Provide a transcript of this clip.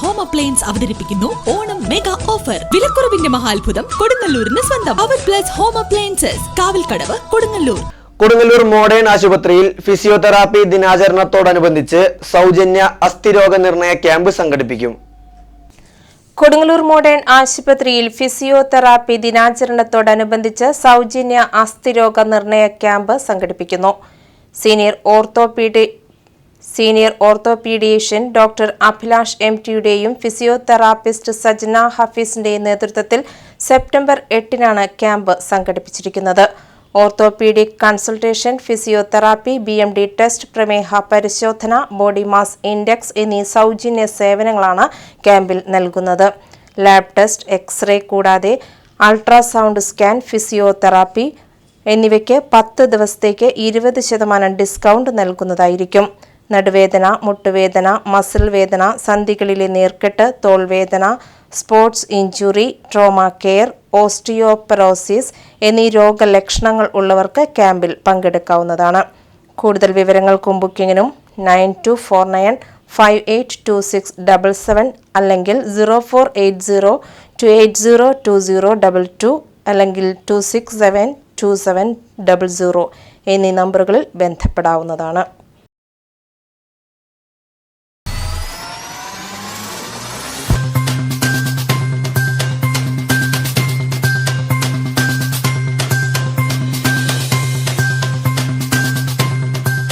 Home appliance അവതരിപ്പിക്കുന്നു. Onam mega offer വിലക്കുറവിന്റെ മഹാത്ഭുതം കൊടുങ്ങല്ലൂരിന് സ്വന്തം. അവർ plus home appliances Kavalkadavu Kodungallur. Kodungallur modern ആശുപത്രിയിൽ ഫിസിയോതെറാപ്പി ദിനാചരണത്തോടനുബന്ധിച്ച് സൗജന്യ അസ്ഥിരോഗ നിർണയ ക്യാമ്പ് സംഘടിപ്പിക്കും. കൊടുങ്ങല്ലൂർ മോഡേൺ ആശുപത്രിയിൽ ഫിസിയോതെറാപ്പി ദിനാചരണത്തോടനുബന്ധിച്ച് സൗജന്യ അസ്ഥിരോഗ നിർണയ ക്യാമ്പ് സംഘടിപ്പിക്കുന്നു. Senior ഓർത്തോപീഡി senior orthopaedician doctor Abhilash M ടിയുടെയും physiotherapist Sajna ഹഫീസിന്റെയും നേതൃത്വത്തിൽ സെപ്റ്റംബർ എട്ടിനാണ് ക്യാമ്പ് സംഘടിപ്പിച്ചിരിക്കുന്നത്. Orthopaedic consultation physiotherapy B M D test പ്രമേഹ പരിശോധന ബോഡി മാസ് ഇൻഡെക്സ് എന്നീ സൗജന്യ സേവനങ്ങളാണ് ക്യാമ്പിൽ നൽകുന്നത്. ലാബ് ടെസ്റ്റ് എക്സ്റേ കൂടാതെ അൾട്രാസൗണ്ട് സ്കാൻ ഫിസിയോതെറാപ്പി എന്നിവയ്ക്ക് പത്ത് ദിവസത്തേക്ക് ഇരുപത് ശതമാനം ഡിസ്കൗണ്ട് നൽകുന്നതായിരിക്കും. നടുവേദന മുട്ടുവേദന മസിൽ വേദന സന്ധികളിലെ നീർക്കെട്ട് തോൾവേദന sports injury trauma care osteoporosis എന്നീ രോഗലക്ഷണങ്ങൾ ഉള്ളവർക്ക് ക്യാമ്പിൽ പങ്കെടുക്കാവുന്നതാണ്. കൂടുതൽ വിവരങ്ങൾക്കും ബുക്കിങ്ങിനും nine two four nine five eight two six double seven അല്ലെങ്കിൽ zero four eight zero two eight zero two zero double two അല്ലെങ്കിൽ two six seven two seven double zero എന്നീ നമ്പറുകളിൽ ബന്ധപ്പെടാവുന്നതാണ്.